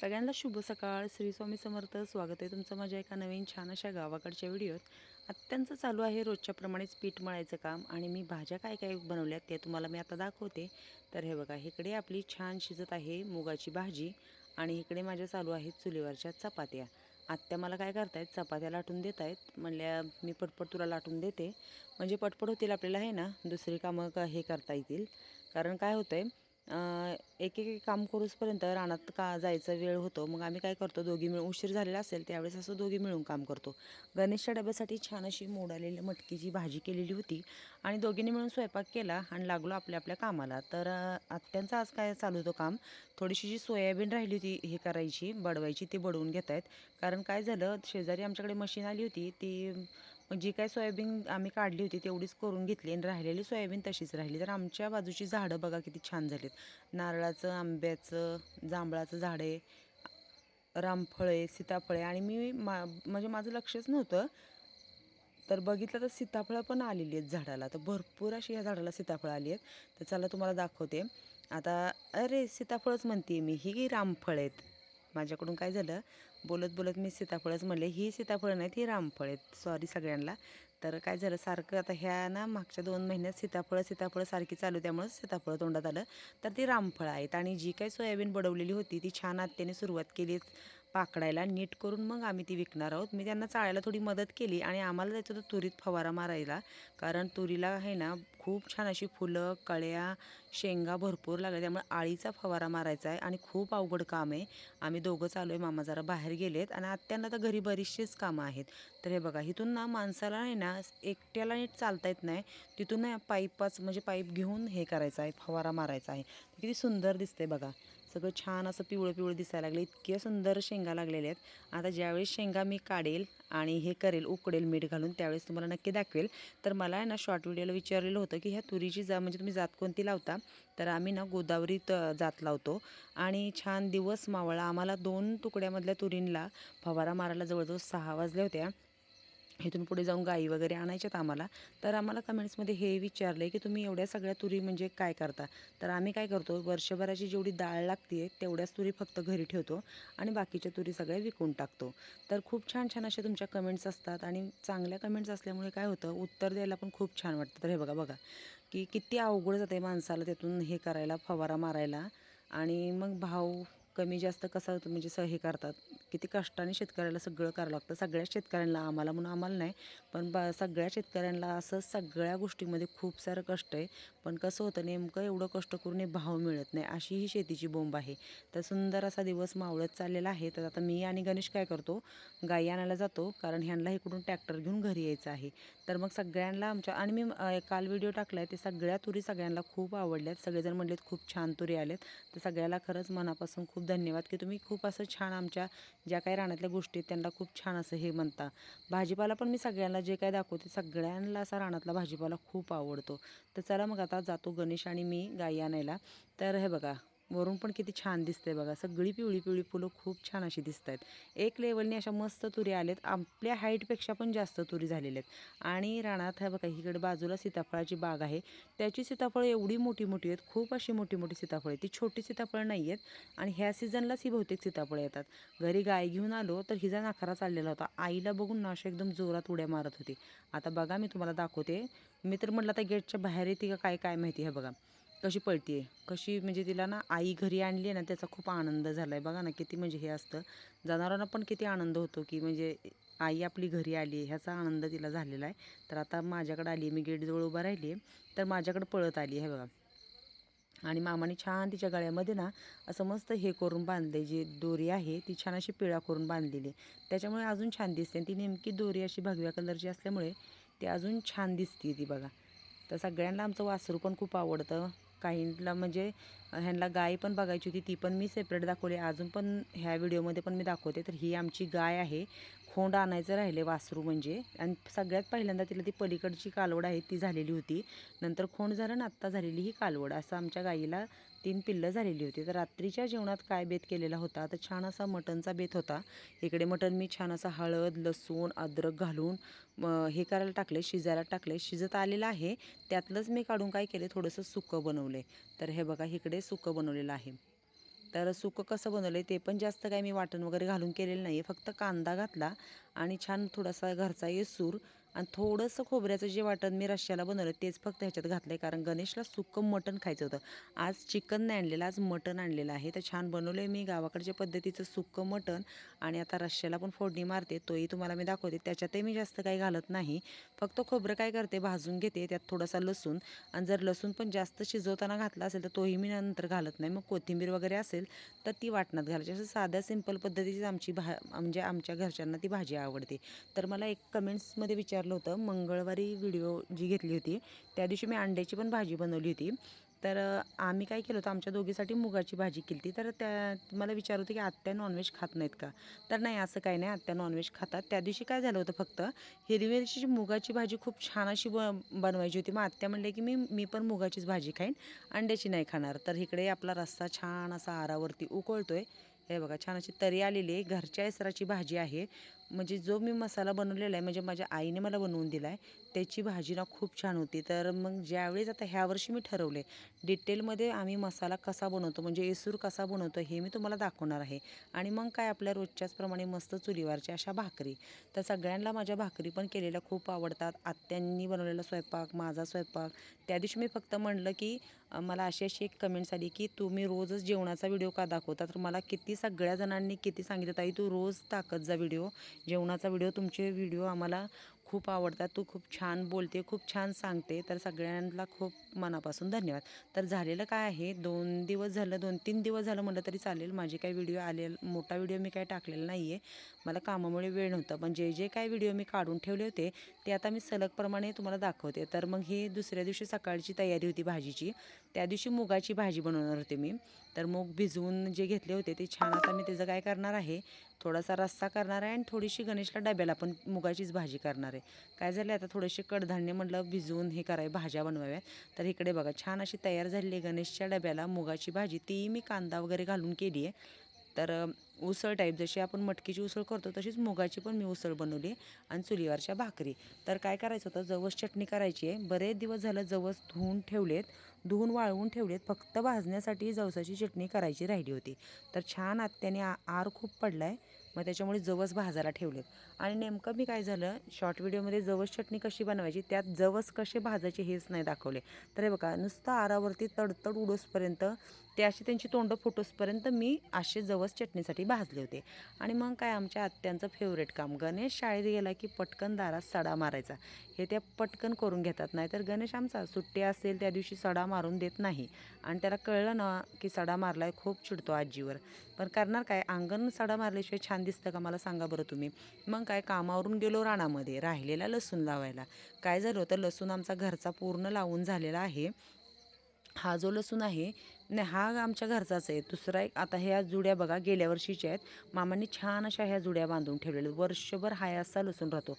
सगळ्यांना शुभ सकाळ. श्री स्वामी समर्थ. स्वागत आहे तुमचं माझ्या एका नवीन छान अशा गावाकडच्या व्हिडिओत. अत्यंत चालू आहे रोजच्याप्रमाणेच पीठ मळायचं काम आणि मी भाज्या काय काय बनवल्यात ते तुम्हाला मी आता दाखवते. तर हे बघा इकडे आपली छान शिजत आहे मुगाची भाजी आणि इकडे माझ्या चालू आहेत चुलीवरच्या चपात्या. आत्या मला काय करतायत चपात्या लाटून देत आहेत म्हणल्या मी पटपट तुला लाटून देते. म्हणजे पटपट होतील आपल्याला हे ना? दुसरी कामं का हे करता येतील. कारण काय होतं आहे एक एक काम करूसपर्यंत रानात का जायचा वेळ होतो? मग आम्ही काय करतो? दोघी मिळून उशीर झालेला असेल त्यावेळेस असं दोघी मिळून काम करतो. गणेशच्या डब्यासाठी छान अशी मोडालेली मटकीची भाजी केलेली होती आणि दोघींनी मिळून स्वयंपाक केला आणि लागलो आपल्या आपल्या कामाला. तर आत्यांचं आज काय चालू होतं काम? थोडीशी जी सोयाबीन राहिली होती हे करायची बडवायची ती बडवून घेत आहेत कारण काय झालं शेजारी आमच्याकडे मशीन आली होती ती मग जी काय सोयाबीन आम्ही काढली होती तेवढीच करून घेतली आणि राहिलेली सोयाबीन तशीच राहिली. तर आमच्या बाजूची झाडं बघा किती छान झालीत. नारळाचं आंब्याचं जांभळाचं झाड आहे रामफळे सीताफळे आणि मी मा म्हणजे माझं लक्षच नव्हतं. तर बघितलं तर सीताफळं पण आलेली आहेत झाडाला. तर भरपूर अशी ह्या झाडाला सीताफळं आली आहेत. तर चला तुम्हाला दाखवते. आता अरे सीताफळच म्हणते मी. ही रामफळ आहेत. माझ्याकडून काय झालं बोलत बोलत मी सीताफळच म्हणले ही सीताफळं नाहीत ही रामफळ आहेत. सॉरी सगळ्यांना. तर काय झालं सारखं आता ह्या ना मागच्या दोन महिन्यात सीताफळं सीताफळं सारखी चालू त्यामुळं सीताफळं तोंडात आलं. तर ती रामफळं आहेत आणि जी काही सोयाबीन बडवलेली होती ती छान आत्याने सुरुवात केली पाकडायला. नीट करून मग आम्ही ती विकणार आहोत. मी त्यांना चाळायला थोडी मदत केली आणि आम्हाला जायचं होतं तुरीत फवारा मारायला. कारण तुरीला आहे ना खूप छान अशी फुलं कळ्या शेंगा भरपूर लागल्या. त्यामुळे आळीचा फवारा मारायचा आहे आणि खूप अवघड काम आहे. आम्ही दोघं चालू आहे. मामा जरा बाहेर गेलेत आणि आत्यांना तर घरी बरीचशीच कामं आहेत. तर हे बघा इथून ना माणसाला नाही ना एकट्याला नीट चालता येत नाही. तिथून ना पाईपाच म्हणजे पाईप घेऊन हे करायचं आहे फवारा मारायचा आहे. किती सुंदर दिसते बघा. सगळं छान असं पिवळं पिवळं दिसायला लागलं. इतके सुंदर शेंगा लागलेल्या आहेत. आता ज्यावेळेस शेंगा मी काढेल आणि हे करेल उकडेल मीठ घालून त्यावेळेस तुम्हाला नक्की दाखवेल. तर मला आहे ना शॉर्ट व्हिडिओला विचारलेलं होतं की ह्या तुरीची जा म्हणजे तुम्ही जात कोणती लावता? तर आम्ही ना गोदावरीत जात लावतो. आणि छान दिवस मावळा. आम्हाला दोन तुकड्यामधल्या तुरींला फवारा मारायला जवळजवळ सहा वाजल्या होत्या इथून पुढे जाऊन गाई वगैरे आणायच्यात आम्हाला. तर आम्हाला कमेंट्समध्ये हे विचारलं आहे की तुम्ही एवढ्या सगळ्या तुरी म्हणजे काय करता? तर आम्ही काय करतो वर्षभराची जेवढी डाळ लागते तेवढ्याच तुरी फक्त घरी ठेवतो आणि बाकीच्या तुरी सगळ्या विकून टाकतो. तर खूप छान छान अशा तुमच्या कमेंट्स असतात आणि चांगल्या कमेंट्स असल्यामुळे काय होतं उत्तर द्यायला पण खूप छान वाटतं. तर हे बघा बघा. की किती अवघड जाते माणसाला त्यातून हे करायला फवारा मारायला आणि मग भाव कमी जास्त कसा होतो म्हणजे स हे करतात? किती कष्टाने शेतकऱ्याला सगळं करावं लागतं? सगळ्या शेतकऱ्यांना आम्हाला म्हणून आम्हाला नाही पण बा सगळ्या शेतकऱ्यांना असं सगळ्या गोष्टीमध्ये खूप सारं कष्ट आहे. पण कसं होतं नेमकं एवढं कष्ट करून हे भाव मिळत नाही. अशी ही शेतीची बोंब आहे. तर सुंदर असा दिवस मावळत चाललेला आहे. तर आता मी आणि गणेश काय करतो? गाई आणायला जातो. कारण ह्यांना इकडून ट्रॅक्टर घेऊन घरी यायचं आहे. तर मग सगळ्यांना आमच्या आणि मी काल व्हिडिओ टाकला आहे ते सगळ्या तुरी सगळ्यांना खूप आवडल्यात. सगळेजण म्हणलेत खूप छान तुरी आलेत तर सगळ्याला खरंच मनापासून खूप धन्यवाद की तुम्ही खूप असं छान आमच्या ज्या काही रानातल्या गोष्टी आहेत त्यांना खूप छान असं हे म्हणता. भाजीपाला पण मी सगळ्यांना जे काय दाखवते सगळ्यांना असा रानातला भाजीपाला खूप आवडतो. तर चला मग आता जातो गणेश आणि मी गाई आणायला. तर हे बघा वरून पण किती छान दिसते बघा. सगळी पिवळी पिवळी फुलं खूप छान अशी दिसत आहेत एक लेवलने अशा मस्त तुरी आलेत आपल्या हाईटपेक्षा पण जास्त तुरी झालेल्या आहेत आणि रानात हे बघा इकडे बाजूला सीताफळाची बाग आहे. त्याची सीताफळं एवढी मोठी मोठी आहेत. खूप अशी मोठी मोठी सीताफळं आहेत. ती छोटी सीताफळं नाही आहेत. आणि ह्या सीझनलाच ही बहुतेक सीताफळं येतात. घरी गाय घेऊन आलो तर हिचा नाकारा चाललेला होता. आईला बघून ना एकदम जोरात उड्या मारत होती. आता बघा मी तुम्हाला दाखवते. मी तर म्हटलं आता गेटच्या बाहेर येते का? काय काय माहिती हे बघा. कशी पळते कशी म्हणजे तिला ना आई घरी आणली आहे ना त्याचा खूप आनंद झाला आहे बघा ना किती म्हणजे हे असतं. जनावरांना पण किती आनंद होतो की म्हणजे आई आपली घरी आली आहे ह्याचा आनंद तिला झालेला आहे. तर आता माझ्याकडे आली आहे मी गेटजवळ उभा राहिली आहे. तर माझ्याकडे पळत आली आहे बघा. आणि मामाने छान तिच्या गळ्यामध्ये ना असं मस्त हे करून बांधले जी दोरी आहे ती छान अशी पिळा करून बांधलेली आहे. त्याच्यामुळे अजून छान दिसते. आणि ती नेमकी दोरी अशी भगव्या कलरची असल्यामुळे ती अजून छान दिसते ती बघा. तर सगळ्यांना आमचं वासरू पण खूप आवडतं. काहींना म्हणजे ह्यांना गाय पण बघायची होती ती पण मी सेपरेट दाखवली. अजून पण ह्या व्हिडिओमध्ये पण मी दाखवते. तर ही आमची गाय आहे. खोंड आणायचं राहिले वासरू म्हणजे. आणि सगळ्यात पहिल्यांदा तिला ती पलीकडची कालवड आहे ती झालेली होती. नंतर खोंड झालं आणि आत्ता झालेली ही कालवड. असं आमच्या गाईला तीन पिल्लं झालेली होती. तर रात्रीच्या जेवणात काय बेत केलेला होता? तर छान असा मटणचा बेत होता. इकडे मटण मी छान असा हळद लसूण अद्रक घालून हे करायला टाकले शिजायला टाकले शिजत आलेलं आहे. त्यातलंच मी काढून काय केले थोडंसं सुकं बनवलं तर हे बघा इकडे सुकं बनवलेलं आहे. तर सुकं कसं बनवलं आहे ते पण जास्त काय मी वाटण वगैरे घालून केलेलं नाही आहे फक्त कांदा घातला आणि छान थोडासा घरचा येसूर आणि थोडंसं खोबऱ्याचं जे वाटण मी रश्श्याला बनवलं तेच फक्त ह्याच्यात घातलं आहे कारण गणेशला सुक्कं मटण खायचं होतं. आज चिकन नाही आणलेलं आज मटण आणलेलं आहे. तर छान बनवलं आहे मी गावाकडच्या पद्धतीचं सुक्कं मटण आणि आता रश्श्याला पण फोडणी मारते तोही तुम्हाला मी दाखवते. त्याच्यातही मी जास्त काही घालत नाही. फक्त खोबरं काय करते भाजून घेते त्यात थोडासा लसूण. आणि जर लसूण पण जास्त शिजवताना घातला असेल तर तोही मी नंतर घालत नाही. मग कोथिंबीर वगैरे असेल तर ती वाटणात घालायची. असं साध्या सिंपल पद्धतीची आमची भा म्हणजे आमच्या घरच्यांना ती भाजी आवडते. तर मला एक कमेंट्समध्ये विचार विचारलं होतं. मंगळवारी व्हिडिओ जी घेतली होती त्या दिवशी मी अंड्याची पण भाजी बनवली होती. तर आम्ही काय केलं होतं आमच्या दोघीसाठी मुगाची भाजी केली होती. तर त्या मला विचार होते की आत्या नॉनव्हेज खात नाहीत का? तर नाही असं काही नाही. आत्या नॉनव्हेज खातात. त्या दिवशी काय झालं होतं फक्त हिरवी मिरचीची मुगाची भाजी खूप छान अशी ब बनवायची होती. मग आत्या म्हणले की मी मी पण मुगाचीच भाजी खाईन अंड्याची नाही खाणार. तर इकडे आपला रस्सा छान असा आरावरती उकळतो आहे हे बघा छान अशी तरी आलेली आहे. घरच्या एसराची भाजी आहे. म्हणजे जो मी मसाला बनवलेला आहे म्हणजे माझ्या आईने मला बनवून दिला आहे त्याची भाजी ना खूप छान होती. तर मग ज्यावेळेस आता ह्या वर्षी मी ठरवले डिटेलमध्ये आम्ही मसाला कसा बनवतो म्हणजे येसूर कसा बनवतो हे मी तुम्हाला दाखवणार आहे. आणि मग काय आपल्या रोजच्याचप्रमाणे मस्त चुलीवरच्या अशा भाकरी. तर सगळ्यांना माझ्या भाकरी पण केलेल्या खूप आवडतात. आत्यांनी बनवलेला स्वयंपाक माझा स्वयंपाक. त्या दिवशी मी फक्त म्हणलं की मला अशी अशी एक कमेंट्स आली की तुम्ही रोजच जेवणाचा व्हिडिओ का दाखवता? तर मला किती सगळ्या जणांनी किती सांगितलं ताई तू रोज टाकत जा व्हिडिओ. जेवणाचा व्हिडिओ तुमचे व्हिडिओ आम्हाला खूप आवडतात. तू खूप छान बोलते खूप छान सांगते. तर सगळ्यांना खूप मनापासून धन्यवाद. तर झालेलं काय आहे? दोन दिवस झालं दोन तीन दिवस झालं म्हटलं तरी चालेल. माझे काही व्हिडिओ आले मोठा व्हिडिओ मी काय टाकलेला नाही आहे मला कामामुळे वेळ नव्हता. पण जे जे काही व्हिडिओ मी काढून ठेवले होते ते आता मी सलगप्रमाणे तुम्हाला दाखवते. तर मग ही दुसऱ्या दिवशी सकाळची तयारी होती भाजीची. त्या दिवशी मुगाची भाजी बनवणार होते मी. तर मूग भिजवून जे घेतले होते ते छान आता मी त्याचं काय करणार आहे थोडासा रस्सा करणार आहे आणि थोडीशी गणेशला डब्याला पण मुगाचीच भाजी करणार आहे. काय झालं आता थोडेसे कडधान्य म्हटलं भिजवून हे करावे भाज्या बनवाव्यात. तर इकडे बघा छान अशी तयार झालेली आहे गणेशच्या डब्याला मुगाची भाजी. ती मी कांदा वगैरे घालून केली आहे. तर उसळ टाईप जशी आपण मटकीची उसळ करतो तशीच मुगाची पण मी उसळ बनवली आणि चुलीवरच्या भाकरी. तर काय करायचं होतं जवस चटणी करायची आहे. बरेच दिवस झालं जवस धुवून ठेवलेत. धुवून वाळवून ठेवलेत. फक्त भाजण्यासाठी जवसाची चटणी करायची राहिली होती. तर छान आत्याने आ आर खूप पडला आहे मग त्याच्यामुळे जवस भाजायला ठेवलेत. आणि नेमकं मी काय झालं शॉर्ट व्हिडिओमध्ये जवस चटणी कशी बनवायची त्यात जवस कसे भाजायचे हेच नाही दाखवले. तर हे बघा नुसतं आरावरती तडतड उडोसपर्यंत ते अशी त्यांची तोंड फुटोसपर्यंत मी असे जवस चटणीसाठी भाजले होते. आणि मग काय आमच्या आत्यांचं फेवरेट काम गणेश शाळेत गेला की पटकन दारात सडा मारायचा. हे त्या पटकन करून घेतात नाही तर गणेश आमचा सुट्टी असेल त्या दिवशी सडा मारून देत नाही. आणि त्याला कळलं ना की सडा मारलाय खूप चिडतो आजीवर. पण करणार काय? अंगण सडा मारल्याशिवाय छान दिसतं का मला सांगा बरं तुम्ही? मग काय? कामावरून गेलो रानामध्ये राहिलेला लसूण लावायला. काय झालं होतं? लसूण आमचा घरचा पूर्ण लावून झालेला आहे. हा जो लसूण आहे नाही हा आमच्या घरचाच आहे. दुसरा एक आता ह्या जुड्या बघा गेल्या वर्षीच्या आहेत. मामांनी छान अशा ह्या जुड्या बांधून ठेवलेल्या वर्षभर हा असा लसूण राहतो.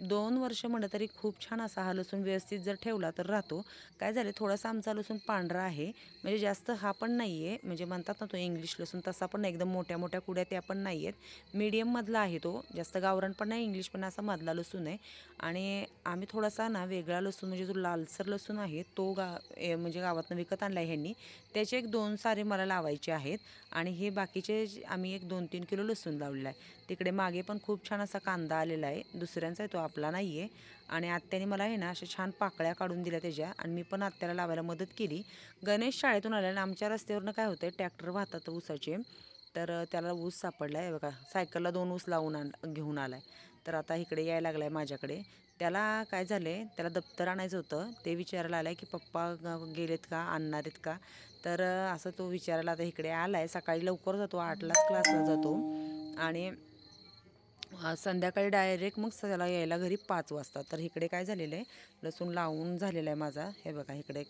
दोन वर्ष म्हणलं तरी खूप छान असा हा लसूण व्यवस्थित जर ठेवला तर राहतो. काय झालं थोडासा आमचा लसूण पांढरा आहे. म्हणजे जास्त हा पण नाही आहे म्हणजे म्हणतात ना तो इंग्लिश लसूण तसा पण एकदम मोठ्या मोठ्या कुड्या त्या पण नाही आहेत मीडियममधला आहे तो. जास्त गावरान पण नाही इंग्लिश पण असा मधला लसूण आहे. आणि आम्ही थोडासा ना वेगळा लसूण म्हणजे जो लालसर लसूण आहे तो गा म्हणजे गावातनं विकत आणला आहे ह्यांनी. त्याचे एक दोन सारे मला लावायचे आहेत. आणि हे बाकीचे आम्ही एक दोन तीन किलो लसूण लावलेला आहे. तिकडे मागे पण खूप छान असा कांदा आलेला आहे. दुसऱ्यांचा आहे तो आपला नाही आहे आणि आत्याने मला आहे ना अशा छान पाकळ्या काढून दिल्या त्याच्या आणि मी पण आत्याला लावायला मदत केली. गणेश शाळेतून आल्यानं आमच्या रस्त्यावरनं काय होतं ट्रॅक्टर वाहतात ऊसाचे. तर त्याला ऊस सापडला आहे बघा सायकलला दोन ऊस लावून आण घेऊन आला आहे तर आता इकडे यायला लागला आहे माझ्याकडे. त्याला काय झालं आहे त्याला दप्तर आणायचं होतं. ते विचारायला आलं आहे की पप्पा गेलेत का? आणणार आहेत का? तर असं तो विचारायला आता इकडे आला आहे सकाळी लवकर जातो आठलाच क्लासला जातो. आणि संध्याकाळी डायरेक्ट मग त्याला यायला घरी पाच वाजता. तर इकडे काय झालेलं आहे लसूण लावून झालेला आहे माझा. हे बघा इकडे.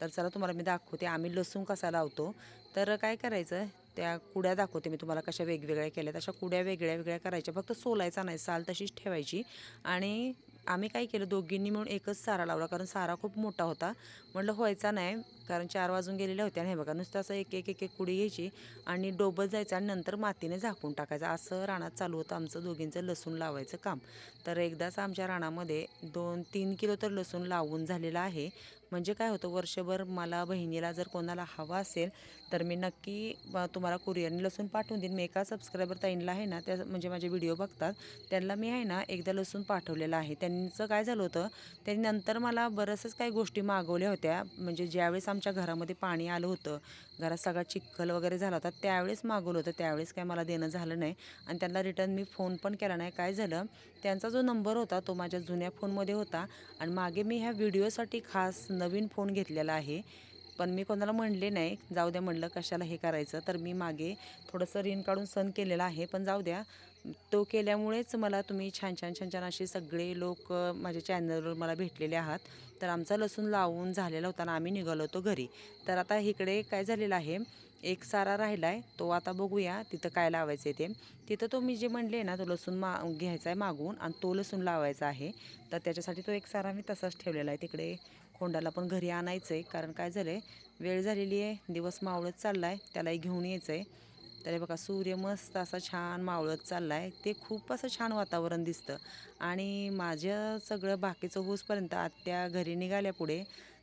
तर चला तुम्हाला मी दाखवते. आम्ही लसूण कसा लावतो? तर काय करायचं त्या कुड्या दाखवते मी तुम्हाला कशा वेगवेगळ्या केल्या तशा कुड्या वेगळ्या वेगळ्या करायच्या. फक्त सोलायचा नाही साल तशीच ठेवायची. आणि आम्ही काय केलं दोघींनी मिळून एकच सारा लावला कारण सारा खूप मोठा होता. म्हटलं व्हायचा नाही कारण चार वाजून गेलेल्या होत्या. आणि हे बघा नुसतं असं एक एक एक एक कुडी घ्यायची आणि डोबत जायचं आणि नंतर मातीने झाकून टाकायचं. असं रानात चालू होतं आमचं दोघींचं लसूण लावायचं काम. तर एकदाच आमच्या रानामध्ये दोन तीन किलो तर लसूण लावून झालेलं आहे. म्हणजे काय होतं वर्षभर मला बहिणीला जर कोणाला हवा असेल तर मी नक्की तुम्हाला कुरिअरने लसूण पाठवून देईन. मी एका सबस्क्रायबर ताईंला आहे ना त्या म्हणजे माझे व्हिडिओ बघतात. त्यांना मी आहे ना एकदा लसूण पाठवलेलं आहे. त्यांचं काय झालं होतं त्यांनी नंतर मला बरंचच काही गोष्टी मागवल्या होत्या. म्हणजे ज्यावेळेस आमच्या घरामध्ये पाणी आलं होतं घरात सगळा चिखल वगैरे झाला होता त्यावेळेस मागवलं होतं. त्यावेळेस काय मला देणं झालं नाही. आणि त्यांना रिटर्न मी फोन पण केला नाही. काय झालं? त्यांचा जो नंबर होता तो माझ्या जुन्या फोनमध्ये होता. आणि मागे मी ह्या व्हिडिओसाठी खास नवीन फोन घेतलेला आहे. पण मी कोणाला म्हणले नाही. जाऊ द्या म्हणलं कशाला हे करायचं. तर मी मागे थोडंसं ऋण काढून सण केलेला आहे. पण जाऊ द्या. तो केल्यामुळेच मला तुम्ही छान छान छान छान असे सगळे लोक माझ्या चॅनलवर मला भेटलेले आहात. तर आमचा लसूण लावून झालेला होता ना आम्ही निघालो होतो घरी. तर आता इकडे काय झालेलं आहे एक सारा राहिला आहे तो आता बघूया तिथं काय लावायचं आहे ते. तिथं तो मी जे म्हणले ना तो लसूण मा घ्यायचा आहे मागून आणि तो लसूण लावायचा आहे. तर त्याच्यासाठी तो एक सारा मी तसाच ठेवलेला आहे. तिकडे खोंडाला पण घरी आणायचं आहे कारण काय झालं आहे वेळ झालेली आहे दिवस मावळत चालला आहे त्यालाही घेऊन यायचं आहे तर हे बघा सूर्य मस्त असा छान मावळत चालला आहे ते खूप असं छान वातावरण दिसतं. आणि माझं सगळं बाकीचं होसपर्यंत आत्या घरी निघाल्या पुढे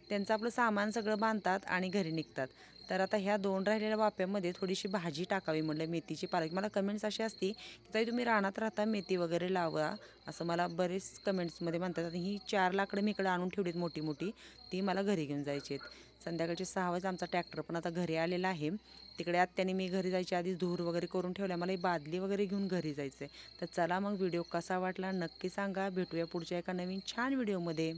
त्यांचं आपलं सामान सगळं बांधतात आणि घरी निघतात. तर आता ह्या दोन राहिलेल्या वाप्यामध्ये थोडीशी भाजी टाकावी म्हटलं मेथीची पालक. मला कमेंट्स अशी असती की ताई तुम्ही रानात राहता मेथी वगैरे लावा. असं मला बरेच कमेंट्समध्ये म्हणतात. आणि ही चार लाकडं मी इकडे आणून ठेवलीत मोठी मोठी ती मला घरी घेऊन जायची आहेत. संध्याकाळचे सहा वाजता आमचा ट्रॅक्टर पण आता घरी आलेला आहे. तिकडे आत्याने मी घरी जायच्या आधी धूर वगैरे करून ठेवला मला बादली वगैरे घेऊन घरी जायचं आहे तर चला मग व्हिडिओ कसा वाटला नक्की सांगा. भेटूया पुढच्या एका नवीन छान व्हिडिओमध्ये